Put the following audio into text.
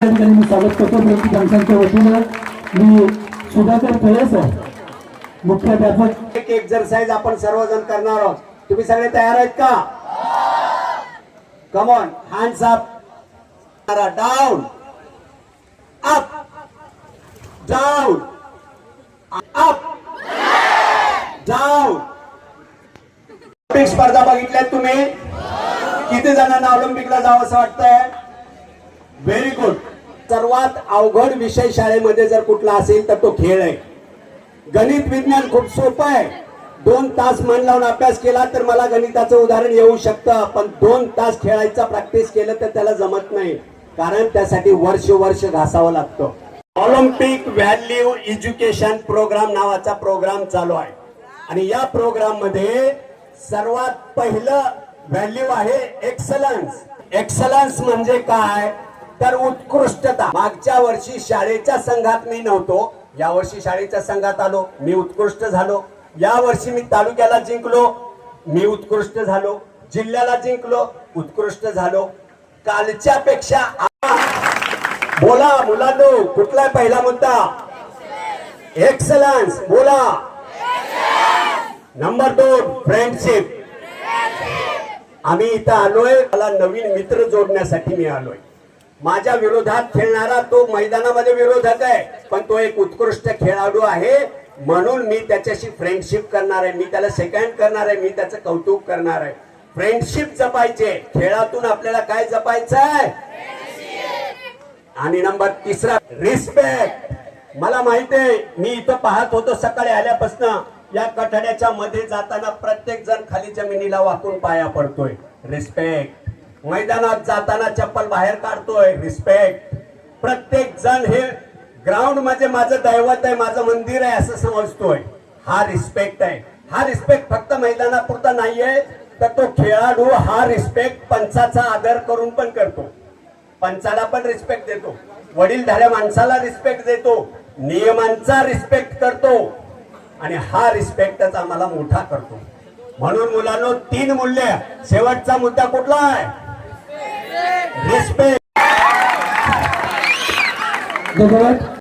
या मी स्वागत करतो प्रति पंचांच्या वतीनं. मी सुधाकर फळेस मुख्याध्यापक. एक एक्झरसाइज आपण सर्वजण करणार आहोत. तुम्ही सगळे तयार आहेत का? Come on hands up down up down up down Olympic स्पर्धा बघितल्यात तुम्ही? किती जणांना ऑलिम्पिकला जावं असं वाटतंय? व्हेरी गुड सर्वात अवघड विषय शाळेमध्ये जर कुठला असेल तर तो खेळ आहे. गणित विज्ञान खूप सोपं आहे. दोन तास मन लावून अभ्यास केला तर मला गणिताचं उदाहरण येऊ शकतं पण दोन तास खेळायचा प्रॅक्टिस केलं तर त्याला जमत नाही कारण त्यासाठी वर्ष वर्ष घासावं लागतं. ऑलिम्पिक व्हॅल्यू एज्युकेशन प्रोग्राम नावाचा प्रोग्राम चालू आहे. आणि या प्रोग्राममध्ये सर्वात पहिलं व्हॅल्यू आहे एक्सलन्स एक्सलन्स म्हणजे काय? तर उत्कृष्टता. मागच्या वर्षी शाळेच्या संघात मी नव्हतो. या वर्षी शाळेच्या संघात आलो. मी उत्कृष्ट झालो. या वर्षी मी तालुक्याला जिंकलो. मी उत्कृष्ट झालो. जिल्ह्याला जिंकलो. उत्कृष्ट झालो. कालच्या पेक्षा बोला मुलांनो कुठला पहिला मुद्दा? एक्सलन्स बोला. नंबर दोन फ्रेंडशिप आम्ही इथं आलोय. मला नवीन मित्र जोडण्यासाठी मी आलोय. माझ्या विरोधात खेळणारा तो मैदानामध्ये विरोधात आहे. पण तो एक उत्कृष्ट खेळाडू आहे. म्हणून मी त्याच्याशी फ्रेंडशिप करणार आहे. मी त्याला सेकंड करणार आहे. मी त्याचं कौतुक करणार आहे. फ्रेंडशिप जपायचे. खेळातून आपल्याला काय जपायचं आहे? आणि नंबर तिसरा रिस्पेक्ट मला माहीत आहे मी इथं पाहत होतो सकाळी आल्यापासून. या कठड्याच्या मध्ये जाताना प्रत्येक जण खाली जमिनीला वाकून पाया पडतोय. रिस्पेक्ट मैदानात जाताना चप्पल बाहेर काढतोय रिस्पेक्ट प्रत्येक जण हे ग्राउंड म्हणजे माझं दैवत आहे माझं मंदिर आहे असं समजतोय. हा रिस्पेक्ट आहे. हा रिस्पेक्ट फक्त मैदानापुरता नाहीये तर तो खेळाडू हा रिस्पेक्ट पंचाचा आदर करून पण करतो. पंचाला पण रिस्पेक्ट देतो. वडीलधाऱ्या माणसाला रिस्पेक्ट देतो. नियमांचा रिस्पेक्ट करतो. आणि हा रिस्पेक्टच आम्हाला मोठा करतो. म्हणून मुलांनो तीन मूल्य. शेवटचा मुद्दा कुठला आहे? रिस्पेक्ट धन्यवाद